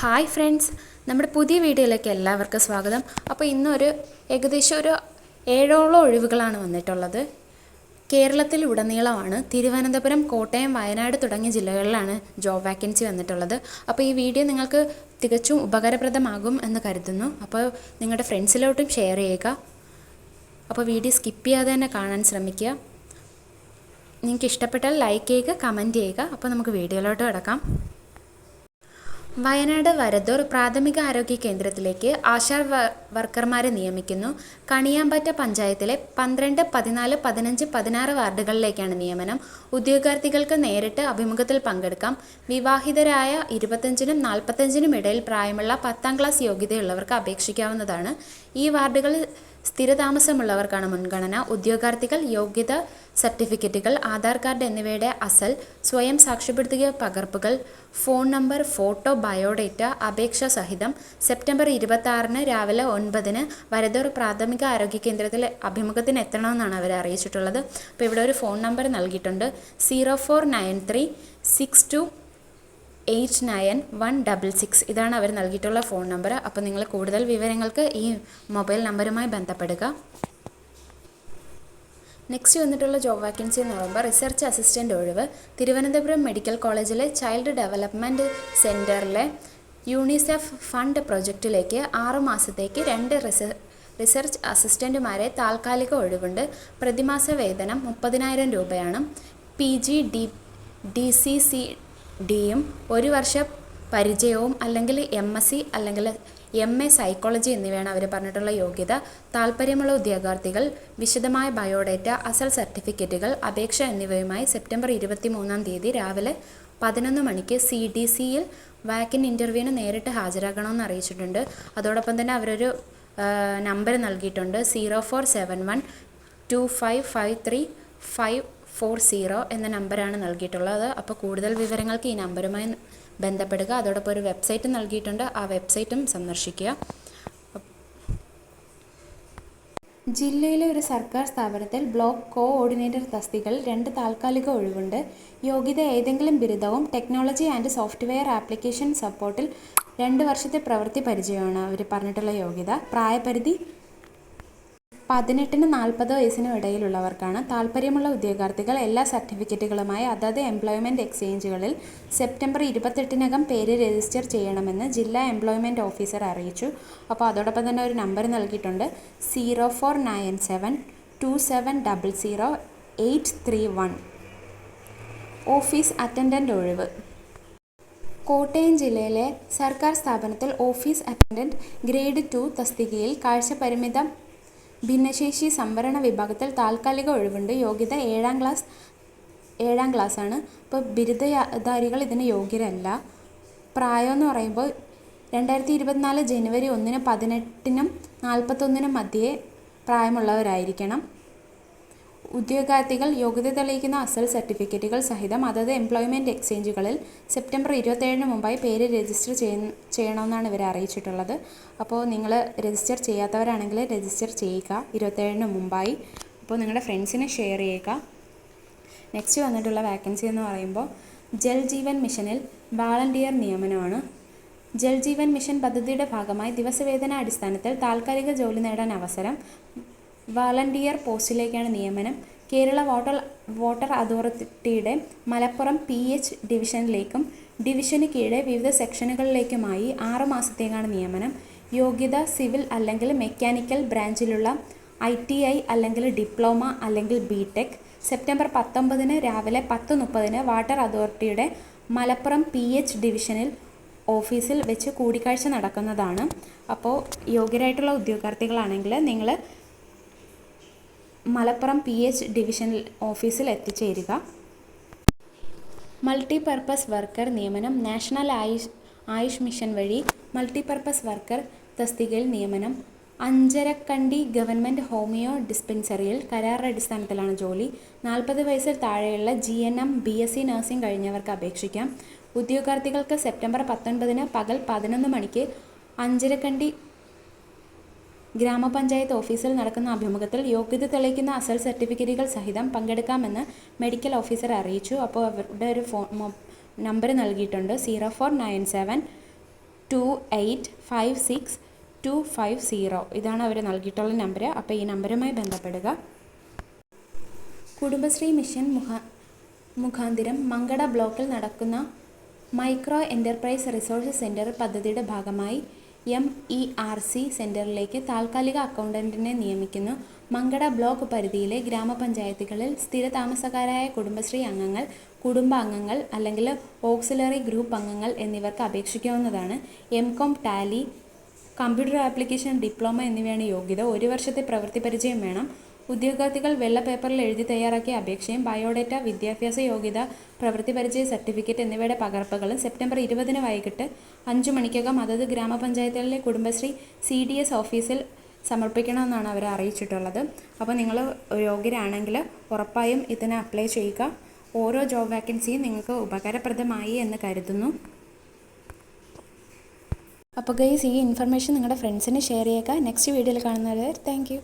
Hi friends നമ്മുടെ പുതിയ വീഡിയോയിലേക്ക് എല്ലാവർക്കും സ്വാഗതം. അപ്പോൾ ഇന്നൊരു ഏകദേശം ഒരു ഏഴോളം ഒഴിവുകളാണ് വന്നിട്ടുള്ളത്. കേരളത്തിൽ ഉടനീളമാണ്. തിരുവനന്തപുരം കോട്ടയം വയനാട് തുടങ്ങിയ ജില്ലകളിലാണ് ജോബ് വാക്കൻസി വന്നിട്ടുള്ളത്. അപ്പോൾ ഈ വീഡിയോ നിങ്ങൾക്ക് തികച്ചും ഉപകാരപ്രദമാകും എന്ന് കരുതുന്നു. അപ്പോൾ നിങ്ങളുടെ ഫ്രണ്ട്സിലോട്ടും ഷെയർ ചെയ്യുക. അപ്പോൾ വീഡിയോ സ്കിപ്പ് ചെയ്യാതെ തന്നെ കാണാൻ ശ്രമിക്കുക. നിങ്ങൾക്ക് ഇഷ്ടപ്പെട്ടാൽ ലൈക്ക് ചെയ്യുക കമന്റ് ചെയ്യുക. അപ്പോൾ നമുക്ക് വീഡിയോയിലോട്ട് കിടക്കാം. വയനാട് വരദൂർ പ്രാഥമിക ആരോഗ്യ കേന്ദ്രത്തിലേക്ക് ആശാ വർക്കർമാരെ നിയമിക്കുന്നു. കണിയാമ്പറ്റ പഞ്ചായത്തിലെ പന്ത്രണ്ട് പതിനാല് പതിനഞ്ച് പതിനാറ് വാർഡുകളിലേക്കാണ് നിയമനം. ഉദ്യോഗാർത്ഥികൾക്ക് നേരിട്ട് അഭിമുഖത്തിൽ പങ്കെടുക്കാം. വിവാഹിതരായ ഇരുപത്തഞ്ചിനും നാൽപ്പത്തഞ്ചിനും ഇടയിൽ പ്രായമുള്ള പത്താം ക്ലാസ് യോഗ്യതയുള്ളവർക്ക് അപേക്ഷിക്കാവുന്നതാണ്. ഈ വാർഡുകളിൽ സ്ഥിരതാമസമുള്ളവർക്കാണ് മുൻഗണന. ഉദ്യോഗാർത്ഥികൾ യോഗ്യത സർട്ടിഫിക്കറ്റുകൾ ആധാർ കാർഡ് എന്നിവയുടെ അസൽ സ്വയം സാക്ഷ്യപ്പെടുത്തിയ പകർപ്പുകൾ ഫോൺ നമ്പർ ഫോട്ടോ ബയോഡേറ്റ അപേക്ഷ സഹിതം സെപ്റ്റംബർ ഇരുപത്തി ആറിന് രാവിലെ ഒൻപതിന് വരദൂർ പ്രാഥമിക ആരോഗ്യ കേന്ദ്രത്തിൽ അഭിമുഖത്തിന് എത്തണമെന്നാണ് അവർ അറിയിച്ചിട്ടുള്ളത്. അപ്പോൾ ഇവിടെ ഒരു ഫോൺ നമ്പർ നൽകിയിട്ടുണ്ട്. Zero four nine three six two eight nine one double six ഇതാണ് അവർ നൽകിയിട്ടുള്ള ഫോൺ നമ്പർ. അപ്പോൾ നിങ്ങൾ കൂടുതൽ വിവരങ്ങൾക്ക് ഈ മൊബൈൽ നമ്പറുമായി ബന്ധപ്പെടുക. നെക്സ്റ്റ് വന്നിട്ടുള്ള ജോബ് വാക്കൻസി എന്ന് പറയുമ്പോൾ റിസർച്ച് അസിസ്റ്റന്റ് ഒഴിവ്. തിരുവനന്തപുരം മെഡിക്കൽ കോളേജിലെ ചൈൽഡ് ഡെവലപ്മെന്റ് സെന്ററിലെ യൂണിസെഫ് ഫണ്ട് പ്രൊജക്റ്റിലേക്ക് ആറു മാസത്തേക്ക് രണ്ട് റിസർ റിസർച്ച് അസിസ്റ്റന്റുമാരെ താൽക്കാലിക ഒഴിവുണ്ട്. പ്രതിമാസ വേതനം മുപ്പതിനായിരം രൂപയാണ്. P G D D C C ഡിയും ഒരു വർഷ പരിചയവും അല്ലെങ്കിൽ എം എസ് സി അല്ലെങ്കിൽ എം എ സൈക്കോളജി എന്നിവയാണ് അവർ പറഞ്ഞിട്ടുള്ള യോഗ്യത. താല്പര്യമുള്ള ഉദ്യോഗാർത്ഥികൾ വിശദമായ ബയോഡേറ്റ അസൽ സർട്ടിഫിക്കറ്റുകൾ അപേക്ഷ എന്നിവയുമായി സെപ്റ്റംബർ ഇരുപത്തി മൂന്നാം തീയതി രാവിലെ പതിനൊന്ന് മണിക്ക് സി ഡി സിയിൽ വാക്കിൻ ഇന്റർവ്യൂവിന് നേരിട്ട് ഹാജരാക്കണമെന്ന് അറിയിച്ചിട്ടുണ്ട്. അതോടൊപ്പം തന്നെ അവരൊരു നമ്പർ നൽകിയിട്ടുണ്ട്. Zero four seven one two five five three five four zero എന്ന നമ്പറാണ് നൽകിയിട്ടുള്ളത്. അപ്പോൾ കൂടുതൽ വിവരങ്ങൾക്ക് ഈ നമ്പറുമായി ബന്ധപ്പെടുക. അതോടൊപ്പം ഒരു വെബ്സൈറ്റ് നൽകിയിട്ടുണ്ട്. ആ വെബ്സൈറ്റും സന്ദർശിക്കുക. ജില്ലയിലെ ഒരു സർക്കാർ സ്ഥാപനത്തിൽ ബ്ലോക്ക് കോഓർഡിനേറ്റർ തസ്തികൾ രണ്ട് താൽക്കാലിക ഒഴിവുണ്ട്. യോഗ്യത ഏതെങ്കിലും ബിരുദവും ടെക്നോളജി ആൻഡ് സോഫ്റ്റ്വെയർ ആപ്ലിക്കേഷൻ സപ്പോർട്ടിൽ രണ്ട് വർഷത്തെ പ്രവൃത്തി പരിചയമാണ്. അവർ പറഞ്ഞിട്ടുള്ള യോഗ്യത. പ്രായപരിധി പതിനെട്ടിന് നാൽപ്പത് വയസ്സിനും ഇടയിലുള്ളവർക്കാണ് താല്പര്യമുള്ള ഉദ്യോഗാർത്ഥികൾ എല്ലാ സർട്ടിഫിക്കറ്റുകളുമായി അതത് എംപ്ലോയ്മെന്റ് എക്സ്ചേഞ്ചുകളിൽ സെപ്റ്റംബർ ഇരുപത്തെട്ടിനകം പേര് രജിസ്റ്റർ ചെയ്യണമെന്ന് ജില്ലാ എംപ്ലോയ്മെന്റ് ഓഫീസർ അറിയിച്ചു. അപ്പോൾ അതോടൊപ്പം തന്നെ ഒരു നമ്പർ നൽകിയിട്ടുണ്ട്. Zero four nine seven two seven double zero eight three one. Office attendant ഒഴിവ്. കോട്ടയം ജില്ലയിലെ സർക്കാർ സ്ഥാപനത്തിൽ ഓഫീസ് അറ്റൻഡന്റ് ഗ്രേഡ് ടു തസ്തികയിൽ കാഴ്ചപരിമിതം ഭിന്നശേഷി സംവരണ വിഭാഗത്തിൽ താൽക്കാലിക ഒഴിവുണ്ട്. യോഗ്യത ഏഴാം ക്ലാസ് ഏഴാം ക്ലാസ്സാണ്. ഇപ്പോൾ ബിരുദധാരികൾ ഇതിന് യോഗ്യരല്ല. പ്രായം എന്ന് പറയുമ്പോൾ രണ്ടായിരത്തി ഇരുപത്തിനാല് ജനുവരി ഒന്നിന് പതിനെട്ടിനും നാൽപ്പത്തൊന്നിനും മധ്യേ പ്രായമുള്ളവരായിരിക്കണം. ഉദ്യോഗാർത്ഥികൾ യോഗ്യത തെളിയിക്കുന്ന അസൽ സർട്ടിഫിക്കറ്റുകൾ സഹിതം അതത് എംപ്ലോയ്മെന്റ് എക്സ്ചേഞ്ചുകളിൽ സെപ്റ്റംബർ ഇരുപത്തേഴിന് മുമ്പായി പേര് രജിസ്റ്റർ ചെയ്യണമെന്നാണ് ഇവരെ അറിയിച്ചിട്ടുള്ളത്. അപ്പോൾ നിങ്ങൾ രജിസ്റ്റർ ചെയ്യാത്തവരാണെങ്കിൽ രജിസ്റ്റർ ചെയ്യുക. ഇരുപത്തേഴിന് മുമ്പായി. അപ്പോൾ നിങ്ങളുടെ ഫ്രണ്ട്സിനെ ഷെയർ ചെയ്യുക. നെക്സ്റ്റ് വന്നിട്ടുള്ള വാക്കൻസി എന്ന് പറയുമ്പോൾ ജൽ ജീവൻ മിഷനിൽ വാളണ്ടിയർ നിയമനമാണ്. ജൽ ജീവൻ മിഷൻ പദ്ധതിയുടെ ഭാഗമായി ദിവസവേതന അടിസ്ഥാനത്തിൽ താൽക്കാലിക ജോലി നേടാൻ അവസരം വാളണ്ടിയർ പോസ്റ്റിലേക്കാണ് നിയമനം. കേരള വാട്ടർ വാട്ടർ അതോറിറ്റിയുടെ മലപ്പുറം പി എച്ച് ഡിവിഷനിലേക്കും ഡിവിഷന് കീഴെ വിവിധ സെക്ഷനുകളിലേക്കുമായി ആറ് മാസത്തേക്കാണ് നിയമനം. യോഗ്യത സിവിൽ അല്ലെങ്കിൽ മെക്കാനിക്കൽ ബ്രാഞ്ചിലുള്ള ഐ ടി ഐ അല്ലെങ്കിൽ ഡിപ്ലോമ അല്ലെങ്കിൽ ബി ടെക്. സെപ്റ്റംബർ പത്തൊമ്പതിന് രാവിലെ പത്ത് മുപ്പതിന് വാട്ടർ അതോറിറ്റിയുടെ മലപ്പുറം പി എച്ച് ഡിവിഷനിൽ ഓഫീസിൽ വെച്ച് കൂടിക്കാഴ്ച നടക്കുന്നതാണ്. അപ്പോൾ യോഗ്യരായിട്ടുള്ള ഉദ്യോഗാർത്ഥികളാണെങ്കിൽ നിങ്ങൾ മലപ്പുറം പി എച്ച് ഡിവിഷൻ ഓഫീസിൽ എത്തിച്ചേരുക. മൾട്ടിപർപ്പസ് വർക്കർ നിയമനം നാഷണൽ ആയുഷ് ആയുഷ് മിഷൻ വഴി മൾട്ടിപർപ്പസ് വർക്കർ തസ്തികയിൽ നിയമനം അഞ്ചരക്കണ്ടി ഗവൺമെന്റ് ഹോമിയോ ഡിസ്പെൻസറിയിൽ കരാർ അടിസ്ഥാനത്തിലാണ് ജോലി നാൽപ്പത് വയസ്സിൽ താഴെയുള്ള G N M B S C nursing കഴിഞ്ഞവർക്ക് അപേക്ഷിക്കാം. ഉദ്യോഗാർത്ഥികൾക്ക് സെപ്റ്റംബർ പത്തൊൻപതിന് പകൽ പതിനൊന്ന് മണിക്ക് അഞ്ചരക്കണ്ടി ഗ്രാമപഞ്ചായത്ത് ഓഫീസിൽ നടക്കുന്ന അഭിമുഖത്തിൽ യോഗ്യത തെളിയിക്കുന്ന അസൽ സർട്ടിഫിക്കറ്റുകൾ സഹിതം പങ്കെടുക്കാമെന്ന് മെഡിക്കൽ ഓഫീസർ അറിയിച്ചു. അപ്പോൾ അവരുടെ ഒരു ഫോൺ നമ്പർ നൽകിയിട്ടുണ്ട്. Zero four nine seven two eight five six two five zero. ഇതാണ് അവർ നൽകിയിട്ടുള്ള നമ്പർ. അപ്പോൾ ഈ നമ്പറുമായി ബന്ധപ്പെടുക. കുടുംബശ്രീ മിഷൻ മുഖ മുഖാന്തിരം മങ്കട ബ്ലോക്കിൽ നടക്കുന്ന മൈക്രോ എന്റർപ്രൈസ് റിസോഴ്സ് സെന്റർ പദ്ധതിയുടെ ഭാഗമായി എം ഇ ആർ സി സെന്ററിലേക്ക് താൽക്കാലിക അക്കൗണ്ടന്റിനെ നിയമിക്കുന്നു. മങ്കട ബ്ലോക്ക് പരിധിയിലെ ഗ്രാമപഞ്ചായത്തുകളിൽ സ്ഥിര സ്ഥിരതാമസക്കാരായ കുടുംബശ്രീ അംഗങ്ങൾ കുടുംബാംഗങ്ങൾ അല്ലെങ്കിൽ ഓക്സിലറി ഗ്രൂപ്പ് അംഗങ്ങൾ എന്നിവർക്ക് അപേക്ഷിക്കാവുന്നതാണ്. M com tally computer application diploma എന്നിവയാണ് യോഗ്യത. ഒരു വർഷത്തെ പ്രവൃത്തി പരിചയം വേണം. ഉദ്യോഗാർത്ഥികൾ വെള്ള പേപ്പറിൽ എഴുതി തയ്യാറാക്കിയ അപേക്ഷയും ബയോഡേറ്റ വിദ്യാഭ്യാസ യോഗ്യത പ്രവൃത്തി പരിചയ സർട്ടിഫിക്കറ്റ് എന്നിവയുടെ പകർപ്പുകളും സെപ്റ്റംബർ ഇരുപതിന് വൈകിട്ട് അഞ്ചു മണിക്കകം അതത് ഗ്രാമപഞ്ചായത്തുകളിലെ കുടുംബശ്രീ സി ഡി എസ് ഓഫീസിൽ സമർപ്പിക്കണമെന്നാണ് അവർ അറിയിച്ചിട്ടുള്ളത്. അപ്പോൾ നിങ്ങൾ യോഗ്യരാണെങ്കിൽ ഉറപ്പായും ഇതിന് അപ്ലൈ ചെയ്യുക. ഓരോ ജോബ് വാക്കൻസിയും നിങ്ങൾക്ക് ഉപകാരപ്രദമായി എന്ന് കരുതുന്നു. അപ്പോൾ ഗൈസ് ഈ ഇൻഫർമേഷൻ നിങ്ങളുടെ ഫ്രണ്ട്സിന് ഷെയർ ചെയ്യുക. നെക്സ്റ്റ് വീഡിയോയിൽ കാണുന്നത് താങ്ക്